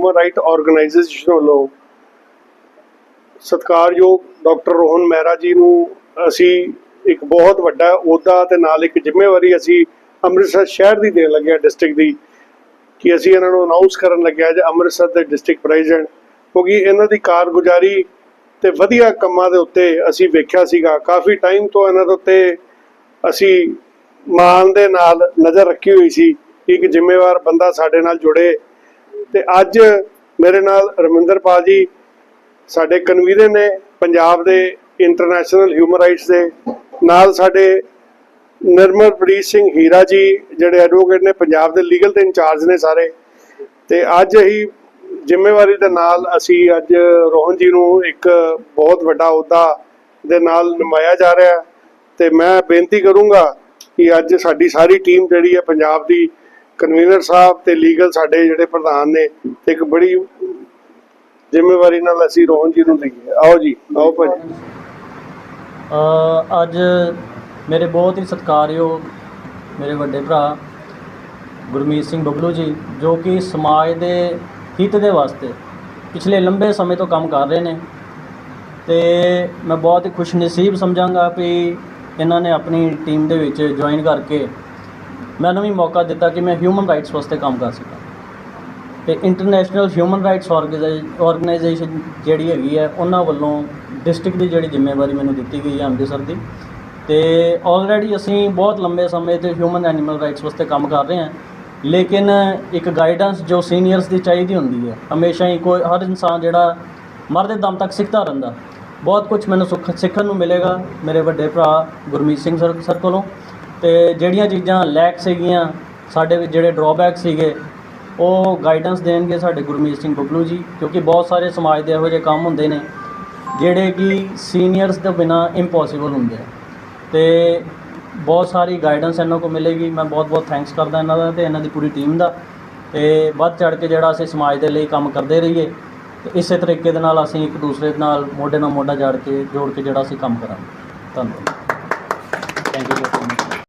Human right organisation ਵੱਲੋਂ ਸਤਿਕਾਰਯੋਗ doctor Rohan Mehra ji ਨੂੰ ਅਸੀਂ ਇੱਕ ਬਹੁਤ ਵੱਡਾ ਅਹੁਦਾ ਤੇ ਨਾਲ ਇੱਕ ਜ਼ਿੰਮੇਵਾਰੀ ਅਸੀਂ ਅੰਮ੍ਰਿਤਸਰ ਸ਼ਹਿਰ ਦੀ ਦੇਣ ਲੱਗੇ ਡਿਸਟ੍ਰਿਕਟ ਦੀ, ਕਿ ਅਸੀਂ ਇਹਨਾਂ ਨੂੰ ਅਨਾਉਂਸ ਕਰਨ ਲੱਗਿਆ ਅੱਜ ਅੰਮ੍ਰਿਤਸਰ ਦੇ ਡਿਸਟ੍ਰਿਕਟ ਪ੍ਰੈਜ਼ੀਡੈਂਟ ਕਿਉਂਕਿ ਇਹਨਾਂ ਦੀ ਕਾਰਗੁਜ਼ਾਰੀ ਤੇ ਵਧੀਆ ਕੰਮਾਂ ਦੇ ਉੱਤੇ ਅਸੀਂ ਵੇਖਿਆ ਸੀਗਾ। ਕਾਫੀ ਟਾਈਮ ਤੋਂ ਇਹਨਾਂ ਦੇ ਉੱਤੇ ਅਸੀਂ ਮਾਨ ਦੇ ਨਾਲ ਨਜ਼ਰ ਰੱਖੀ ਹੋਈ ਸੀ ਇੱਕ ਜ਼ਿੰਮੇਵਾਰ ਬੰਦਾ ਸਾਡੇ ਨਾਲ ਜੁੜੇ ਤੇ ਅੱਜ ਮੇਰੇ ਨਾਲ ਰਮਿੰਦਰਪਾਲ ਜੀ ਸਾਡੇ ਕਨਵੀਨਰ ਨੇ ਪੰਜਾਬ ਦੇ ਇੰਟਰਨੈਸ਼ਨਲ ਹਿਊਮਨ ਰਾਈਟਸ ਦੇ, ਨਾਲ ਸਾਡੇ ਨਿਰਮਲਪ੍ਰੀਤ ਸਿੰਘ ਹੀਰਾ ਜੀ ਜਿਹੜੇ ਐਡਵੋਕੇਟ ਨੇ ਪੰਜਾਬ ਦੇ ਲੀਗਲ ਤੇ ਇੰਚਾਰਜ ਨੇ ਸਾਰੇ। ਤੇ ਅੱਜ ਹੀ ਜ਼ਿੰਮੇਵਾਰੀ ਦੇ ਨਾਲ ਅਸੀਂ ਅੱਜ ਰੋਹਨ ਜੀ ਨੂੰ ਇੱਕ ਬਹੁਤ ਵੱਡਾ ਅਹੁਦਾ ਦੇ ਨਾਲ ਨਿਮਾਇਆ ਜਾ ਰਿਹਾ ਤੇ ਮੈਂ ਬੇਨਤੀ ਕਰੂੰਗਾ ਕਿ ਅੱਜ ਸਾਡੀ ਸਾਰੀ ਟੀਮ ਜਿਹੜੀ ਹੈ ਪੰਜਾਬ ਦੀ ਕਨਵੀਨਰ ਸਾਹਿਬ ਤੇ ਲੀਗਲ ਸਾਡੇ ਜਿਹੜੇ ਪ੍ਰਧਾਨ ਨੇ, ਤੇ ਇੱਕ ਬੜੀ ਜ਼ਿੰਮੇਵਾਰੀ ਨਾਲ ਅਸੀਂ ਰੋਹਨ ਜੀ ਨੂੰ ਲਈਏ ਆਓ ਜੀ, ਆਓ ਭਾਜੀ। ਅੱਜ ਮੇਰੇ ਬਹੁਤ ਹੀ ਸਤਿਕਾਰਯੋਗ ਮੇਰੇ ਵੱਡੇ ਭਰਾ ਗੁਰਮੀਤ ਸਿੰਘ ਬਬਲੂ ਜੀ, ਜੋ ਕਿ ਸਮਾਜ ਦੇ ਹਿੱਤ ਦੇ ਵਾਸਤੇ ਪਿਛਲੇ ਲੰਬੇ ਸਮੇਂ ਤੋਂ ਕੰਮ ਕਰ ਰਹੇ ਨੇ। ਤੇ ਮੈਂ ਬਹੁਤ ਹੀ ਖੁਸ਼ਨਸੀਬ ਸਮਝਾਂਗਾ ਵੀ ਇਹਨਾਂ ਨੇ ਆਪਣੀ ਟੀਮ ਦੇ ਵਿੱਚ ਜੁਆਇਨ ਕਰਕੇ ਮੈਨੂੰ ਵੀ ਮੌਕਾ ਦਿੱਤਾ ਕਿ ਮੈਂ ਹਿਊਮਨ ਰਾਈਟਸ ਵਾਸਤੇ ਕੰਮ ਕਰ ਸਕਾਂ। ਤੇ ਇੰਟਰਨੈਸ਼ਨਲ ਹਿਊਮਨ ਰਾਈਟਸ ਆਰਗੇਨਾਈਜੇਸ਼ਨ ਜਿਹੜੀ ਹੈਗੀ ਹੈ, ਉਹਨਾਂ ਵੱਲੋਂ ਡਿਸਟ੍ਰਿਕਟ ਦੀ ਜਿਹੜੀ ਜ਼ਿੰਮੇਵਾਰੀ ਮੈਨੂੰ ਦਿੱਤੀ ਗਈ ਹੈ ਅੰਮ੍ਰਿਤਸਰ ਦੀ। ਤੇ ਆਲਰੇਡੀ ਅਸੀਂ ਬਹੁਤ ਲੰਬੇ ਸਮੇਂ 'ਤੇ ਹਿਊਮਨ ਐਨੀਮਲ ਰਾਈਟਸ ਵਾਸਤੇ ਕੰਮ ਕਰ ਰਹੇ ਹਾਂ। ਲੇਕਿਨ ਇੱਕ ਗਾਈਡੈਂਸ ਜੋ ਸੀਨੀਅਰਸ ਦੀ ਚਾਹੀਦੀ ਹੁੰਦੀ ਹੈ, ਹਮੇਸ਼ਾ ਹੀ ਕੋਈ ਹਰ ਇਨਸਾਨ ਜਿਹੜਾ ਮਰਦੇ ਦਮ ਤੱਕ ਸਿੱਖਦਾ ਰਹਿੰਦਾ। ਬਹੁਤ ਕੁਝ ਮੈਨੂੰ ਸੁੱਖ ਸਿੱਖਣ ਨੂੰ ਮਿਲੇਗਾ ਮੇਰੇ ਵੱਡੇ ਭਰਾ ਗੁਰਮੀਤ ਸਿੰਘ ਸਰ ਸਰ ਕੋਲੋਂ। ਤੇ ਜਿਹੜੀਆਂ ਚੀਜ਼ਾਂ ਲੈਕ ਸੀਗੀਆਂ, ਸਾਡੇ ਵਿੱਚ ਜਿਹੜੇ ਡਰਾਬੈਕ ਸੀਗੇ, ਉਹ ਗਾਈਡੈਂਸ ਦੇਣਗੇ ਸਾਡੇ ਗੁਰਮੀਤ ਸਿੰਘ ਬੱਬਲੂ ਜੀ, ਕਿਉਂਕਿ ਬਹੁਤ ਸਾਰੇ ਸਮਾਜ ਦੇ ਇਹੋ ਜਿਹੇ ਕੰਮ ਹੁੰਦੇ ਨੇ, ਜਿਹੜੇ ਕਿ ਸੀਨੀਅਰਸ ਦੇ ਬਿਨਾ ਇੰਪੋਸੀਬਲ ਹੁੰਦੇ ਆ। ਤੇ ਬਹੁਤ ਸਾਰੀ ਗਾਈਡੈਂਸ ਇਹਨਾਂ ਕੋਲ ਮਿਲੇਗੀ, ਮੈਂ ਬਹੁਤ ਬਹੁਤ ਥੈਂਕਸ ਕਰਦਾ ਇਹਨਾਂ ਦਾ ਤੇ ਇਹਨਾਂ ਦੀ ਪੂਰੀ ਟੀਮ ਦਾ। ਤੇ ਵੱਧ ਚੜ ਕੇ ਜਿਹੜਾ ਅਸੀਂ ਸਮਾਜ ਦੇ ਲਈ ਕੰਮ ਕਰਦੇ ਰਹੀਏ, ਤੇ ਇਸੇ ਤਰੀਕੇ ਦੇ ਨਾਲ ਅਸੀਂ ਇੱਕ ਦੂਸਰੇ ਦੇ ਨਾਲ ਮੋਢੇ ਨਾਲ ਮੋਢਾ ਜੜ ਕੇ, ਜੋੜ ਕੇ ਜਿਹੜਾ ਅਸੀਂ ਕੰਮ ਕਰਾਂਗੇ। ਧੰਨਵਾਦ। Thank you